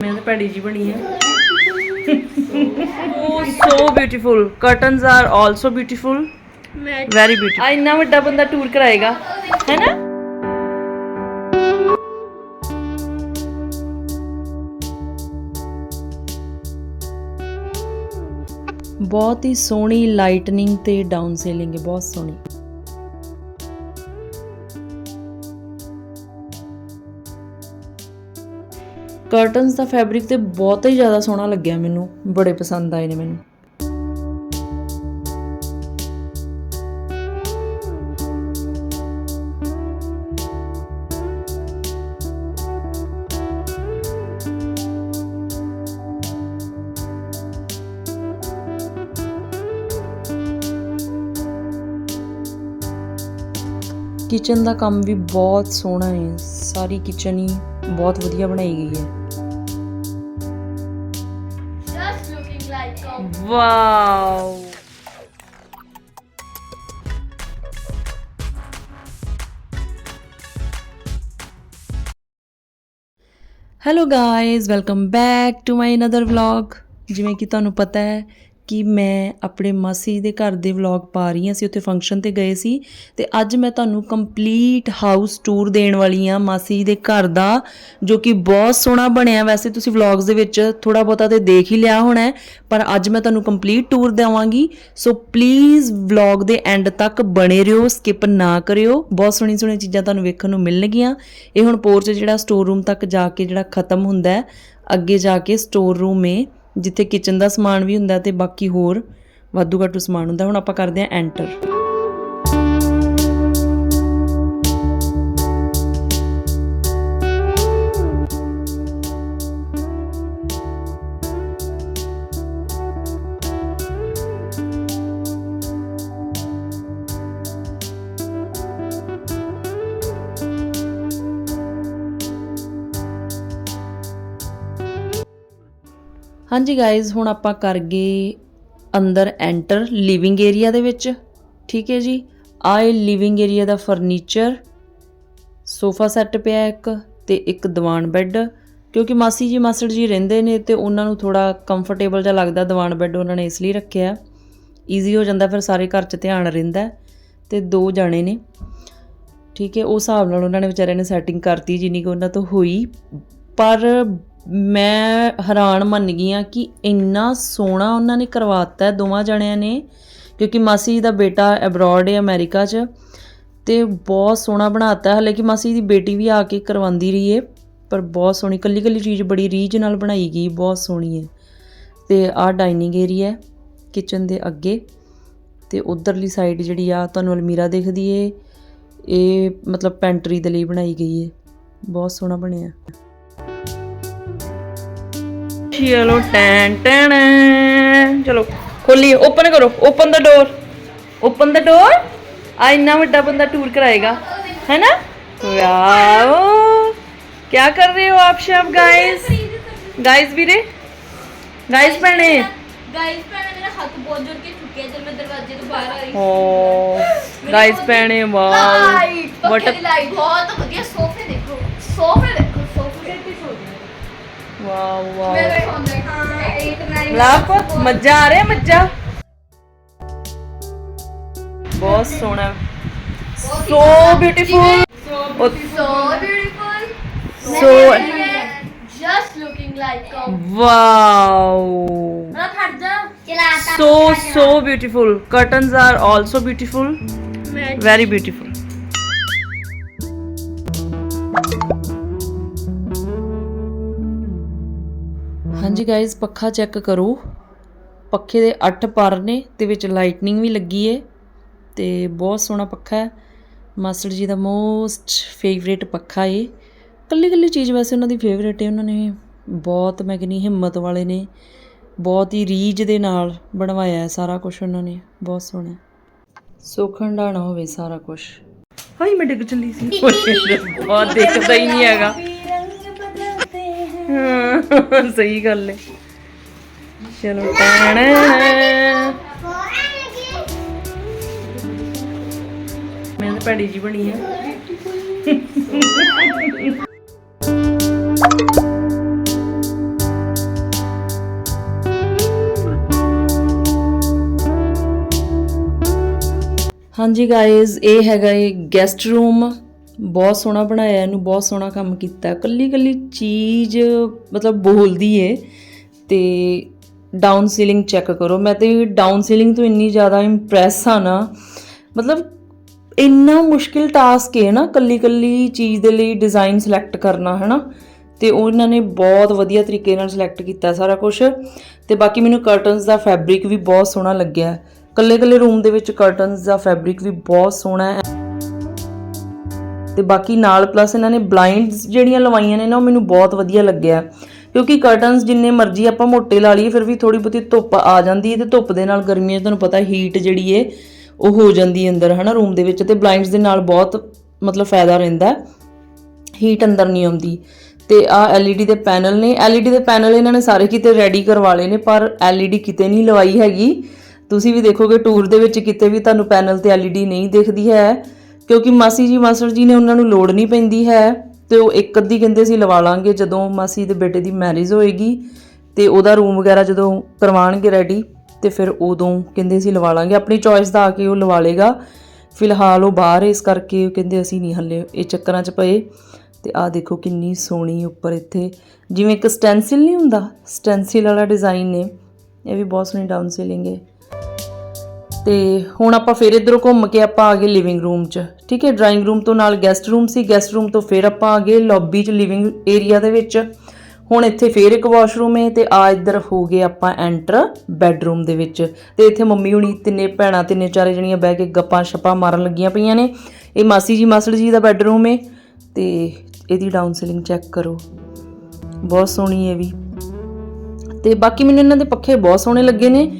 ਮੈਂ ਤਾਂ ਭੈੜੀ ਜੀ ਬਣੀ ਹੈ Oh, so beautiful. Curtains are also beautiful. Very beautiful. ਆ ਇੰਨਾ ਵੱਡਾ ਬੰਦਾ ਟੂਰ ਕਰਾਏਗਾ ਹੈ ਨਾ ਬਹੁਤ ਹੀ ਸੋਹਣੀ ਲਾਈਟਨਿੰਗ ਤੇ ਡਾਊਨ ਸੀਲਿੰਗ ਹੈ ਬਹੁਤ ਸੋਹਣੀ ਕਰਟਨਸ ਦਾ ਫੈਬਰਿਕ ਤੇ ਬਹੁਤ ਹੀ ਜ਼ਿਆਦਾ ਸੋਹਣਾ ਲੱਗਿਆ ਮੈਨੂੰ, ਬੜੇ ਪਸੰਦ ਆਏ ਨੇ ਮੈਨੂੰ। ਕਿਚਨ ਦਾ ਕੰਮ ਵੀ ਬਹੁਤ ਸੋਹਣਾ ਹੈ, ਸਾਰੀ ਕਿਚਨ ਹੀ ਬਹੁਤ ਵਧੀਆ ਬਣਾਈ ਗਈ ਹੈ। Like hello guys welcome back to my another vlog ਜਿਵੇਂ ਕਿ ਤੁਹਾਨੂੰ ਪਤਾ ਹੈ ਕਿ ਮੈਂ ਆਪਣੇ ਮਾਸੀ ਦੇ ਘਰ ਦੇ ਵਲੌਗ ਪਾ ਰਹੀ ਹਾਂ। ਅਸੀਂ ਉੱਥੇ ਫੰਕਸ਼ਨ ਤੇ ਗਏ ਸੀ ਤੇ ਅੱਜ ਮੈਂ ਤੁਹਾਨੂੰ ਕੰਪਲੀਟ ਹਾਊਸ ਟੂਰ ਦੇਣ ਵਾਲੀ ਹਾਂ ਮਾਸੀ ਦੇ ਘਰ ਦਾ, ਜੋ ਕਿ ਬਹੁਤ ਸੋਹਣਾ ਬਣਿਆ। ਵੈਸੇ ਤੁਸੀਂ ਵਲੌਗਸ ਦੇ ਵਿੱਚ ਥੋੜਾ ਬਹੁਤਾ ਤੇ ਦੇਖ ਹੀ ਲਿਆ ਹੋਣਾ ਪਰ ਅੱਜ ਮੈਂ ਤੁਹਾਨੂੰ ਕੰਪਲੀਟ ਟੂਰ ਦੇਵਾਂਗੀ। ਸੋ ਪਲੀਜ਼ ਵਲੌਗ ਦੇ ਐਂਡ ਤੱਕ ਬਣੇ ਰਹੋ ਸਕਿਪ ਨਾ ਕਰਿਓ। ਬਹੁਤ ਸੋਹਣੀ ਸੋਹਣੀ ਚੀਜ਼ਾਂ ਤੁਹਾਨੂੰ ਵੇਖਣ ਨੂੰ ਮਿਲਣਗੀਆਂ। ਇਹ ਹੁਣ ਪੋਰਚ ਜਿਹੜਾ ਸਟੋਰ ਰੂਮ ਤੱਕ ਜਾ ਕੇ ਜਿਹੜਾ ਖਤਮ ਹੁੰਦਾ ਹੈ, ਅੱਗੇ ਜਾ ਕੇ ਸਟੋਰ ਰੂਮ ਹੈ ਜਿੱਥੇ ਕਿਚਨ ਦਾ ਸਮਾਨ ਵੀ ਹੁੰਦਾ ਤੇ ਬਾਕੀ ਹੋਰ ਵਾਧੂ ਘਾਟੂ ਸਮਾਨ ਹੁੰਦਾ। ਹੁਣ ਆਪਾਂ ਕਰਦੇ ਹਾਂ ਐਂਟਰ ਹਾਂਜੀ ਗਾਇਜ਼ ਹੁਣ ਆਪਾਂ ਕਰ ਗਏ ਅੰਦਰ ਐਂਟਰ ਲਿਵਿੰਗ ਏਰੀਆ ਦੇ ਵਿੱਚ। ਠੀਕ ਹੈ ਜੀ? ਆਏ ਲਿਵਿੰਗ ਏਰੀਆ ਦਾ ਫਰਨੀਚਰ ਸੋਫਾ ਸੈੱਟ ਪਿਆ ਇੱਕ ਤੇ ਇੱਕ ਦੀਵਾਨ ਬੈੱਡ ਕਿਉਂਕਿ ਮਾਸੀ ਜੀ, ਮਾਸੜ ਜੀ ਰਹਿੰਦੇ ਨੇ ਤੇ ਉਹਨਾਂ ਨੂੰ ਥੋੜਾ ਕੰਫਰਟੇਬਲ ਜਿਹਾ ਲੱਗਦਾ ਦੀਵਾਨ ਬੈੱਡ ਉਹਨਾਂ ਨੇ ਇਸ ਲਈ ਰੱਖਿਆ ਈਜ਼ੀ ਹੋ ਜਾਂਦਾ, ਫਿਰ ਸਾਰੇ ਘਰ 'ਚ ਧਿਆਨ ਰਹਿੰਦਾ ਹੈ। ਤੇ ਦੋ ਜਾਣੇ ਨੇ। ਠੀਕ ਹੈ, ਉਸ ਹਿਸਾਬ ਨਾਲ ਉਹਨਾਂ ਨੇ ਵਿਚਾਰਿਆਂ ਨੇ ਸੈਟਿੰਗ ਕਰਤੀ ਜਿੰਨੀ ਕੁ ਉਹਨਾਂ ਤੋਂ ਹੋਈ। ਪਰ ਮੈਂ ਹੈਰਾਨ ਮੰਨ ਗਈ ਆ ਕਿ ਇੰਨਾ ਸੋਹਣਾ ਉਹਨਾਂ ਨੇ ਕਰਵਾਤਾ ਹੈ, ਦੋਵਾਂ ਜਣਿਆਂ ਨੇ, ਕਿਉਂਕਿ ਮਾਸੀ ਜੀ ਦਾ ਬੇਟਾ ਐਬਰੋਡ ਹੈ ਅਮਰੀਕਾ 'ਚ, ਤੇ ਬਹੁਤ ਸੋਹਣਾ ਬਣਾਤਾ ਹਲੇ ਕਿ ਮਾਸੀ ਦੀ ਬੇਟੀ ਵੀ ਆ ਕੇ ਕਰਵਾਉਂਦੀ ਰਹੀ ਹੈ, ਪਰ ਬਹੁਤ ਸੋਹਣੀ ਕੱਲੀ ਕੱਲੀ ਚੀਜ਼ ਬੜੀ ਰੀਝ ਨਾਲ ਬਣਾਈ ਗਈ, ਬਹੁਤ ਸੋਹਣੀ ਹੈ। ਤੇ ਆਹ ਡਾਈਨਿੰਗ ਏਰੀਆ ਕਿਚਨ ਦੇ ਅੱਗੇ, ਤੇ ਉਧਰਲੀ ਸਾਈਡ ਜਿਹੜੀ ਆ, ਤੁਹਾਨੂੰ ਅਲਮੀਰਾ ਦਿਖਦੀ ਏ, ਇਹ ਮਤਲਬ ਪੈਂਟਰੀ ਦੇ ਲਈ ਬਣਾਈ ਗਈ ਏ, ਬਹੁਤ ਸੋਹਣਾ ਬਣਿਆ। ਚਲੋ ਟੈਂ ਟੈਣ ਚਲੋ ਖੋਲੀ ਓਪਨ ਕਰੋ। ਓਪਨ ਦਾ ਡੋਰ ਓਪਨ ਦਾ ਡੋਰ ਆ ਇੰਨਾ ਵੱਡਾ ਬੰਦਾ ਟੂਰ ਕਰਾਏਗਾ। ਹੈਨਾ? ਵਾਓ। ਕੀ ਕਰ ਰਹੇ ਹੋ ਆਪ ਸ਼ਬ ਗਾਇਸ ਗਾਇਸ ਵੀਰੇ? ਗਾਇਸ ਭੈਣੇ? ਗਾਇਸ ਭੈਣੇ ਮੇਰਾ ਹੱਥ ਬਹੁਤ ਜ਼ੋਰ ਕੇ ਟੁੱਟਿਆ ਜਦ ਮੈਂ ਦਰਵਾਜ਼ੇ ਤੋਂ ਬਾਹਰ ਆਈ ਓ ਗਾਇਸ ਭੈਣੇ ਵਾਓ। ਵਾਟ ਬਹੁਤ ਵਧੀਆ ਸੋਫੇ ਦੇਖੋ। ਸੋਫੇ ਵਾਓ ਵਾਓ ਲਾਪ ਮੱਝਾਂ ਆ ਰਿਹਾ ਮੱਝਾਂ ਬਹੁਤ ਸੋਹਣਾ so beautiful so beautiful so just looking like wow ਨਾ ਖੜ ਜਾ ਚਲਾ so so beautiful curtains are also beautiful very beautiful ਹਾਂਜੀ ਗਾਇਜ਼ ਪੱਖਾ ਚੈੱਕ ਕਰੋ। ਪੱਖੇ ਦੇ 8 ਪਰ ਨੇ ਤੇ ਵਿੱਚ ਲਾਈਟਨਿੰਗ ਵੀ ਲੱਗੀ ਏ ਤੇ ਬਹੁਤ ਸੋਹਣਾ ਪੱਖਾ ਹੈ। ਮਾਸਟਰ ਜੀ ਦਾ ਮੋਸਟ ਫੇਵਰੇਟ ਪੱਖਾ ਏ। ਕੱਲੀ ਕੱਲੀ ਚੀਜ਼ ਵੈਸੇ ਉਹਨਾਂ ਦੀ ਫੇਵਰੇਟ ਏ, ਉਹਨਾਂ ਨੇ ਬਹੁਤ ਮੈਂ ਕਹਿੰਦੀ ਹਿੰਮਤ ਵਾਲੇ ਨੇ, ਬਹੁਤ ਹੀ ਰੀਝ ਦੇ ਨਾਲ ਬਣਵਾਇਆ ਹੈ ਸਾਰਾ ਕੁਝ ਉਹਨਾਂ ਨੇ, ਬਹੁਤ ਸੋਹਣਾ ਸੋਖੰਡਾਣਾ ਹੋਵੇ ਸਾਰਾ ਕੁਝ ਹਾਈ ਮੈਂ ਡਿੱਗ ਚੱਲੀ ਸੀ। ਬਹੁਤ ਦੇਖਦਾ ਹੀ ਨਹੀਂ ਹੈਗਾ। ਹਾਂ, ਸਹੀ ਗੱਲ ਹੈ ਚਲੋ ਟਾਣਾ ਮੈਂ ਤਾਂ ਭੈੜੀ ਜੀ ਬਣੀ ਆ। ਹਾਂਜੀ ਗਾਇਜ਼ ਇਹ ਹੈਗਾ ਇਹ ਗੈਸਟ ਰੂਮ ਬਹੁਤ ਸੋਹਣਾ ਬਣਾਇਆ ਇਹਨੂੰ, ਬਹੁਤ ਸੋਹਣਾ ਕੰਮ ਕੀਤਾ। ਕੱਲੀ ਕੱਲੀ ਚੀਜ਼ ਮਤਲਬ ਬੋਲਦੀ ਏ ਤੇ ਡਾਊਨ ਸੀਲਿੰਗ ਚੈੱਕ ਕਰੋ। ਮੈਂ ਤੇ ਡਾਊਨ ਸੀਲਿੰਗ ਤੋਂ ਇੰਨੀ ਜ਼ਿਆਦਾ ਇੰਪ੍ਰੈਸ ਆ ਨਾ, ਮਤਲਬ ਇੰਨਾ ਮੁਸ਼ਕਿਲ ਟਾਸਕ ਹੈ ਨਾ ਕੱਲੀ ਕੱਲੀ ਚੀਜ਼ ਦੇ ਲਈ ਡਿਜ਼ਾਈਨ ਸਿਲੈਕਟ ਕਰਨਾ ਹੈ ਨਾ ਤੇ ਉਹ ਇਹਨਾਂ ਨੇ ਬਹੁਤ ਵਧੀਆ ਤਰੀਕੇ ਨਾਲ ਸਿਲੈਕਟ ਕੀਤਾ ਸਾਰਾ ਕੁਝ ਤੇ ਬਾਕੀ ਮੈਨੂੰ ਕਰਟਨਸ ਦਾ ਫੈਬਰਿਕ ਵੀ ਬਹੁਤ ਸੋਹਣਾ ਲੱਗਿਆ। ਕੱਲੇ ਕੱਲੇ ਰੂਮ ਦੇ ਵਿੱਚ ਕਰਟਨਸ ਦਾ ਫੈਬਰਿਕ ਵੀ ਬਹੁਤ ਸੋਹਣਾ ਹੈ। ਤੇ ਬਾਕੀ ਨਾਲ ਪਲੱਸ ਇਹਨਾਂ ਨੇ ਬਲਾਈਂਡਸ ਜਿਹੜੀਆਂ ਲਵਾਈਆਂ ਨੇ ਨਾ, ਉਹ ਮੈਨੂੰ ਬਹੁਤ ਵਧੀਆ ਲੱਗਿਆ। ਕਿਉਂਕਿ ਕਰਟਨਸ ਜਿੰਨੇ ਮਰਜ਼ੀ ਆਪਾਂ ਮੋਟੇ ਲਾ ਲਈਏ, ਫਿਰ ਵੀ ਥੋੜੀ ਬਹੁਤੀ ਧੁੱਪ ਆ ਜਾਂਦੀ ਹੈ ਤੇ ਧੁੱਪ ਦੇ ਨਾਲ ਗਰਮੀਆਂ 'ਚ ਤੁਹਾਨੂੰ ਪਤਾ ਹੀਟ ਜਿਹੜੀ ਏ, ਉਹ ਹੋ ਜਾਂਦੀ ਹੈ ਅੰਦਰ, ਹਨਾ ਰੂਮ ਦੇ ਵਿੱਚ ਤੇ ਬਲਾਈਂਡਸ ਦੇ ਨਾਲ ਬਹੁਤ ਮਤਲਬ ਫਾਇਦਾ ਰਹਿੰਦਾ ਹੀਟ ਅੰਦਰ ਨਹੀਂ ਆਉਂਦੀ। ਤੇ ਆ LED ਦੇ ਪੈਨਲ ਨੇ, LED ਦੇ ਪੈਨਲ ਇਹਨਾਂ ਨੇ ਸਾਰੇ ਕਿਤੇ ਰੈਡੀ ਕਰਵਾ ਲਏ ਨੇ, ਪਰ LED ਕਿਤੇ ਨਹੀਂ ਲਵਾਈ ਹੈਗੀ। ਤੁਸੀਂ ਵੀ ਦੇਖੋਗੇ ਟੂਰ ਦੇ ਵਿੱਚ ਕਿਤੇ ਵੀ ਤੁਹਾਨੂੰ ਪੈਨਲ ਤੇ LED ਨਹੀਂ ਦਿਖਦੀ ਹੈ। ਕਿਉਂਕਿ ਮਾਸੀ ਜੀ, ਮਾਸਟਰ ਜੀ ਨੇ ਉਹਨਾਂ ਨੂੰ ਲੋੜ ਨਹੀਂ ਪੈਂਦੀ ਹੈ ਤੇ ਉਹ ਇੱਕ ਅੱਧੀ ਕਹਿੰਦੇ ਸੀ, ਲਵਾ ਲਾਂਗੇ ਜਦੋਂ ਮਾਸੀ ਦੇ ਬੇਟੇ ਦੀ ਮੈਰਿਜ ਹੋਏਗੀ ਤੇ ਉਹਦਾ ਰੂਮ ਵਗੈਰਾ ਜਦੋਂ ਕਰਵਾਉਣਗੇ ਰੈਡੀ ਤੇ ਫਿਰ ਉਦੋਂ ਕਹਿੰਦੇ ਸੀ, ਲਵਾ ਲਾਂਗੇ। ਆਪਣੀ ਚੋਇਸ ਦਾ ਆ ਕੇ ਉਹ ਲਵਾ ਲੇਗਾ ਫਿਲਹਾਲ ਉਹ ਬਾਹਰ ਇਸ ਕਰਕੇ ਕਹਿੰਦੇ ਅਸੀਂ ਨਹੀਂ ਹੱਲੇ ਇਹ ਚੱਕਰਾਂ 'ਚ ਪਏ। ਤੇ ਆਹ ਦੇਖੋ ਕਿੰਨੀ ਸੋਹਣੀ ਉੱਪਰ ਇੱਥੇ, ਜਿਵੇਂ ਇੱਕ ਸਟੈਂਸਿਲ ਨਹੀਂ ਹੁੰਦਾ ਸਟੈਂਸਿਲ ਵਾਲਾ ਡਿਜ਼ਾਈਨ ਨੇ। ਇਹ ਵੀ ਬਹੁਤ ਸੋਹਣੀ ਡਾਊਨ ਸੀਲਿੰਗ ਹੈ। ਤੇ ਹੁਣ ਆਪਾਂ ਫਿਰ ਇਧਰੋਂ ਘੁੰਮ ਕੇ ਆਪਾਂ ਆ ਗਏ ਲਿਵਿੰਗ ਰੂਮ 'ਚ, ਠੀਕ ਹੈ? ਡਰਾਇੰਗ ਰੂਮ ਤੋਂ ਨਾਲ ਗੈਸਟ ਰੂਮ ਸੀ ਗੈਸਟ ਰੂਮ ਤੋਂ ਫਿਰ ਆਪਾਂ ਆ ਗਏ ਲੌਬੀ 'ਚ ਲਿਵਿੰਗ ਏਰੀਆ ਦੇ ਵਿੱਚ। ਹੁਣ ਇੱਥੇ ਫੇਰ ਇੱਕ ਵਾਸ਼ਰੂਮ ਹੈ ਤੇ ਆ ਇੱਧਰ ਹੋ ਗਏ ਆਪਾਂ ਐਂਟਰ ਬੈੱਡਰੂਮ ਦੇ ਵਿੱਚ। ਤੇ ਇੱਥੇ ਮੰਮੀ ਹੁਣੀ ਤਿੰਨੇ ਭੈਣਾਂ ਤਿੰਨੇ ਚਾਰੇ ਜਣੀਆਂ ਬਹਿ ਕੇ ਗੱਪਾਂ ਛੱਪਾਂ ਮਾਰਨ ਲੱਗੀਆਂ ਪਈਆਂ ਨੇ। ਇਹ ਮਾਸੀ ਜੀ, ਮਾਸੜ ਜੀ ਦਾ ਬੈੱਡਰੂਮ ਹੈ ਤੇ ਇਹਦੀ ਡਾਊਨ ਸੀਲਿੰਗ ਚੈੱਕ ਕਰੋ। ਬਹੁਤ ਸੋਹਣੀ ਹੈ ਵੀ। ਤੇ ਬਾਕੀ ਮੈਨੂੰ ਇਹਨਾਂ ਦੇ ਪੱਖੇ ਬਹੁਤ ਸੋਹਣੇ ਲੱਗੇ ਨੇ।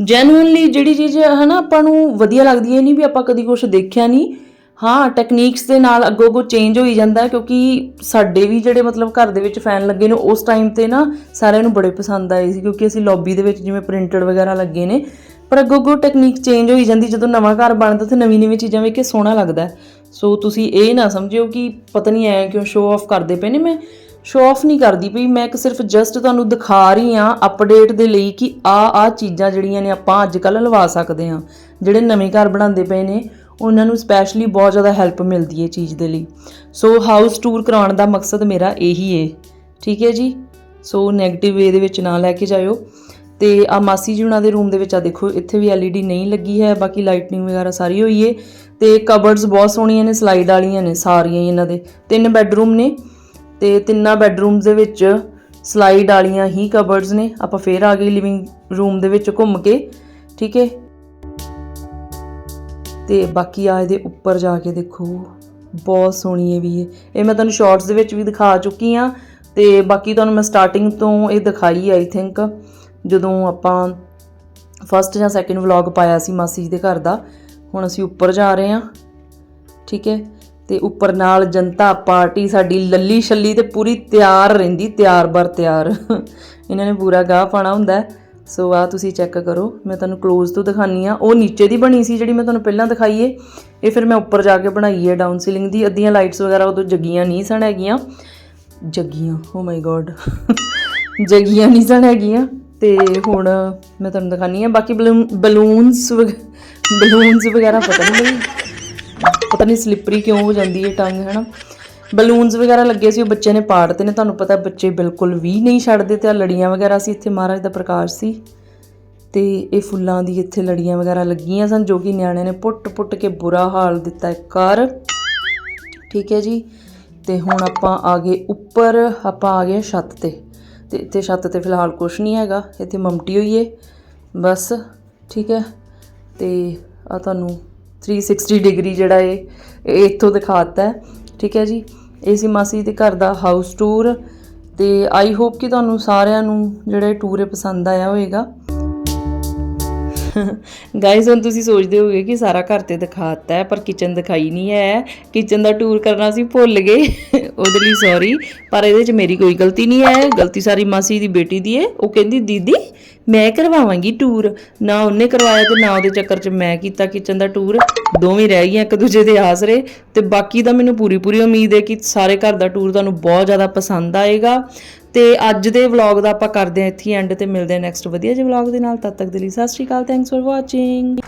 ਜੈਨੂਇਨਲੀ ਜਿਹੜੀ ਚੀਜ਼ ਹਨਾ, ਆਪਾਂ ਨੂੰ ਵਧੀਆ ਲੱਗਦੀ ਹੈ ਨਹੀਂ ਵੀ ਆਪਾਂ ਕਦੀ ਕੁਝ ਦੇਖਿਆ ਨਹੀਂ। ਹਾਂ ਟੈਕਨੀਕਸ ਦੇ ਨਾਲ ਅੱਗੋਂ ਅੱਗੋਂ ਚੇਂਜ ਹੋਈ ਜਾਂਦਾ ਕਿਉਂਕਿ ਸਾਡੇ ਵੀ ਜਿਹੜੇ ਮਤਲਬ ਘਰ ਦੇ ਵਿੱਚ ਫੈਨ ਲੱਗੇ ਨੇ, ਉਸ ਟਾਈਮ ਤੇ ਨਾ ਸਾਰਿਆਂ ਨੂੰ ਬੜੇ ਪਸੰਦ ਆਏ ਸੀ ਕਿਉਂਕਿ ਅਸੀਂ ਲੌਬੀ ਦੇ ਵਿੱਚ ਜਿਵੇਂ ਪ੍ਰਿੰਟਡ ਵਗੈਰਾ ਲੱਗੇ ਨੇ। ਪਰ ਅੱਗੋਂ ਅੱਗੋਂ ਟੈਕਨੀਕ ਚੇਂਜ ਹੋਈ ਜਾਂਦੀ, ਜਦੋਂ ਨਵਾਂ ਘਰ ਬਣਦਾ ਤੇ ਨਵੀਂ ਨਵੀਂ ਚੀਜ਼ਾਂ ਵੇਖ ਕੇ ਸੋਹਣਾ ਲੱਗਦਾ। ਸੋ ਤੁਸੀਂ ਇਹ ਨਾ ਸਮਝਿਓ ਕਿ ਪਤਾ ਨਹੀਂ ਐ ਕਿਉਂ ਸ਼ੋਅ ਆਫ ਕਰਦੇ ਪਏ ਨੇ। ਮੈਂ ਸ਼ੋਅ ਆਫ ਨਹੀਂ ਕਰਦੀ ਪਈ। ਮੈਂ ਇੱਕ ਸਿਰਫ ਜਸਟ ਤੁਹਾਨੂੰ ਦਿਖਾ ਰਹੀ ਆ ਅਪਡੇਟ ਦੇ ਲਈ ਕਿ ਆ ਆ ਚੀਜ਼ਾਂ ਜਿਹੜੀਆਂ ਨੇ ਆਪਾਂ ਅੱਜ ਕੱਲ੍ਹ ਲਵਾ ਸਕਦੇ ਆ ਜਿਹੜੇ ਨਵੇਂ ਘਰ ਬਣਾਉਂਦੇ ਪਏ ਨੇ, ਉਹਨਾਂ ਨੂੰ ਸਪੈਸ਼ਲੀ ਬਹੁਤ ਜ਼ਿਆਦਾ ਹੈਲਪ ਮਿਲਦੀ ਹੈ ਚੀਜ਼ ਦੇ ਲਈ। ਸੋ ਹਾਊਸ ਟੂਰ ਕਰਾਉਣ ਦਾ ਮਕਸਦ ਮੇਰਾ ਇਹੀ ਹੈ ਠੀਕ ਹੈ ਜੀ? ਸੋ 네ਗੇਟਿਵ ਵੇ ਦੇ ਵਿੱਚ ਨਾ ਲੈ ਕੇ ਜਾਇਓ। ਤੇ ਆ ਮਾਸੀ ਜੀ ਉਹਨਾਂ ਦੇ ਰੂਮ ਦੇ ਵਿੱਚ ਆ ਦੇਖੋ, ਇੱਥੇ ਵੀ LED ਨਹੀਂ ਲੱਗੀ ਹੈ, ਬਾਕੀ ਲਾਈਟਨਿੰਗ ਵਗੈਰਾ ਸਾਰੀ ਹੋਈ ਏ। ਤੇ ਕਬਰਡਸ ਬਹੁਤ ਸੋਹਣੀਆਂ ਨੇ ਸਲਾਈਡ ਵਾਲੀਆਂ ਨੇ, ਸਾਰੀਆਂ ਹੀ ਇਹਨਾਂ ਦੇ। ਤਿੰਨ ਬੈੱਡਰੂਮ ਨੇ। ਤੇ ਤਿੰਨਾਂ ਬੈੱਡਰੂਮਸ ਦੇ ਵਿੱਚ ਸਲਾਈਡ ਵਾਲੀਆਂ ਹੀ ਕਬਰਡਸ ਨੇ। ਆਪਾਂ ਫੇਰ ਆ ਗਏ ਲਿਵਿੰਗ ਰੂਮ ਦੇ ਵਿੱਚ ਘੁੰਮ ਕੇ, ਠੀਕ ਹੈ? ਤੇ ਬਾਕੀ ਆ ਇਹਦੇ ਉੱਪਰ ਜਾ ਕੇ ਦੇਖੋ। ਬਹੁਤ ਸੋਹਣੀ ਹੈ ਵੀ ਹੈ। ਇਹ ਮੈਂ ਤੁਹਾਨੂੰ ਸ਼ਾਰਟਸ ਦੇ ਵਿੱਚ ਵੀ ਦਿਖਾ ਚੁੱਕੀ ਆ ਤੇ ਬਾਕੀ ਤੁਹਾਨੂੰ ਮੈਂ ਸਟਾਰਟਿੰਗ ਤੋਂ ਇਹ ਦਿਖਾਈ ਆਈ ਥਿੰਕ ਜਦੋਂ ਆਪਾਂ ਫਸਟ ਜਾਂ ਸੈਕਿੰਡ ਵਲੌਗ ਪਾਇਆ ਸੀ ਮਾਸੀ ਜੀ ਦੇ ਘਰ ਦਾ। ਹੁਣ ਅਸੀਂ ਉੱਪਰ ਜਾ ਰਹੇ ਹਾਂ, ਠੀਕ ਹੈ? ਤੇ ਉੱਪਰ ਨਾਲ ਜਨਤਾ ਪਾਰਟੀ ਸਾਡੀ ਲੱਲੀ ਛੱਲੀ ਤੇ ਪੂਰੀ ਤਿਆਰ ਰਹਿੰਦੀ, ਤਿਆਰ ਬਰ ਤਿਆਰ। ਇਹਨਾਂ ਨੇ ਪੂਰਾ ਗਾਹ ਪਾਣਾ ਹੁੰਦਾ ਸੋ ਆ ਤੁਸੀਂ ਚੈੱਕ ਕਰੋ, ਮੈਂ ਤੁਹਾਨੂੰ ক্লোਜ਼ ਤੋਂ ਦਿਖਾਨੀ ਆ ਉਹ ਨੀਚੇ ਦੀ ਬਣੀ ਸੀ ਜਿਹੜੀ ਮੈਂ ਤੁਹਾਨੂੰ ਪਹਿਲਾਂ ਦਿਖਾਈ ਏ ਇਹ ਫਿਰ ਮੈਂ ਉੱਪਰ ਜਾ ਕੇ ਬਣਾਈ ਹੈ ਡਾਊਨ ਸੀਲਿੰਗ ਦੀ। ਅੱਧੀਆਂ ਲਾਈਟਸ ਵਗੈਰਾ ਉਦੋਂ ਜਗੀਆਂ ਨਹੀਂ ਸਣ ਹੈਗੀਆਂ। ਜਗੀਆਂ ਓ ਮਾਈ ਗੋਡ ਜਗੀਆਂ ਨਹੀਂ ਸਣ ਹੈਗੀਆਂ। ਤੇ ਹੁਣ ਮੈਂ ਤੁਹਾਨੂੰ ਦਿਖਾਨੀ ਆ ਬਾਕੀ ਬਲੂਨਸ ਬਲੂਨਸ ਵਗੈਰਾ ਪਤਾ ਨਹੀਂ। ਪਤਾ ਨਹੀਂ ਸਲਿੱਪਰੀ ਕਿਉਂ ਹੋ ਜਾਂਦੀ ਹੈ ਟੰਗ, ਹੈਨਾ? ਬਲੂਨਸ ਵਗੈਰਾ ਲੱਗੇ ਸੀ, ਉਹ ਬੱਚੇ ਨੇ ਪਾੜਤੇ ਨੇ, ਤੁਹਾਨੂੰ ਪਤਾ ਬੱਚੇ ਬਿਲਕੁਲ ਵੀ ਨਹੀਂ ਛੱਡਦੇ ਤੇ ਆ ਲੜੀਆਂ ਵਗੈਰਾ ਸੀ ਇੱਥੇ ਮਹਾਰਾਜ ਦਾ ਪ੍ਰਕਾਸ਼ ਸੀ। ਤੇ ਇਹ ਫੁੱਲਾਂ ਦੀ ਇੱਥੇ ਲੜੀਆਂ ਵਗੈਰਾ ਲੱਗੀਆਂ ਸਨ, ਜੋ ਕਿ ਨਿਆਣਿਆਂ ਨੇ ਪੁੱਟ-ਪੁੱਟ ਕੇ ਬੁਰਾ ਹਾਲ ਦਿੱਤਾ ਹੈ ਕਰ ਠੀਕ ਹੈ ਜੀ? ਤੇ ਹੁਣ ਆਪਾਂ ਆ ਗਏ ਉੱਪਰ, ਆਪਾਂ ਆ ਗਏ ਛੱਤ ਤੇ। ਤੇ ਇੱਥੇ ਛੱਤ ਤੇ ਫਿਲਹਾਲ ਕੁਝ ਨਹੀਂ ਹੈਗਾ, ਇੱਥੇ ਮਮਟੀ ਹੋਈ ਏ, ਬਸ। ਠੀਕ ਹੈ? ਤੇ ਆ ਤੁਹਾਨੂੰ 360 ਡਿਗਰੀ ਜਿਹੜਾ ਏ, ਇਹ ਇੱਥੋਂ ਦਿਖਾਤਾ ਹੈ। ਠੀਕ ਹੈ ਜੀ? ਇਹ ਸੀ ਮਾਸੀ ਦੇ ਘਰ ਦਾ ਹਾਊਸ ਟੂਰ ਤੇ ਆਈ ਹੋਪ ਕਿ ਤੁਹਾਨੂੰ ਸਾਰਿਆਂ ਨੂੰ ਜਿਹੜਾ ਇਹ ਟੂਰ ਹੈ ਪਸੰਦ ਆਇਆ ਹੋਵੇਗਾ। ਗਾਇਸ ਹੁਣ ਤੁਸੀਂ ਸੋਚਦੇ ਹੋਗੇ ਕਿ ਸਾਰਾ ਘਰ ਤੇ ਦਿਖਾਤਾ ਹੈ, ਪਰ ਕਿਚਨ ਦਿਖਾਈ ਨਹੀਂ ਹੈ। ਕਿਚਨ ਦਾ ਟੂਰ ਕਰਨਾ ਸੀ ਭੁੱਲ ਗਏ। ਉਹਦੇ ਲਈ ਸੌਰੀ ਪਰ ਇਹਦੇ 'ਚ ਮੇਰੀ ਕੋਈ ਗਲਤੀ ਨਹੀਂ ਹੈ। ਗਲਤੀ ਸਾਰੀ ਮਾਸੀ ਦੀ ਬੇਟੀ ਦੀ ਹੈ ਉਹ ਕਹਿੰਦੀ, ਦੀਦੀ ਮੈਂ ਕਰਵਾਵਾਂਗੀ ਟੂਰ ਨਾ ਉਹਨੇ ਕਰਵਾਇਆ ਤੇ ਨਾ ਉਹਦੇ ਚੱਕਰ 'ਚ ਮੈਂ ਕੀਤਾ ਕਿਚਨ ਦਾ ਟੂਰ ਦੋਵੇਂ ਰਹਿ ਗਈਆਂ ਇੱਕ ਦੂਜੇ ਦੇ ਆਸਰੇ। ਤੇ ਬਾਕੀ ਦਾ ਮੈਨੂੰ ਪੂਰੀ ਪੂਰੀ ਉਮੀਦ ਹੈ ਕਿ ਸਾਰੇ ਘਰ ਦਾ ਟੂਰ ਤੁਹਾਨੂੰ ਬਹੁਤ ਜ਼ਿਆਦਾ ਪਸੰਦ ਆਏਗਾ। ਤੇ ਅੱਜ ਦੇ ਵਲੌਗ ਦਾ ਆਪਾਂ ਕਰਦੇ ਹਾਂ ਇੱਥੇ ਐਂਡ ਤੇ ਮਿਲਦੇ ਹਾਂ ਨੈਕਸਟ ਵਧੀਆ ਜਿਹੇ ਵਲੌਗ ਦੇ ਨਾਲ। ਤਦ ਤੱਕ ਦੇ ਲਈ ਸਤਿ ਸ਼੍ਰੀ ਅਕਾਲ। Thanks for watching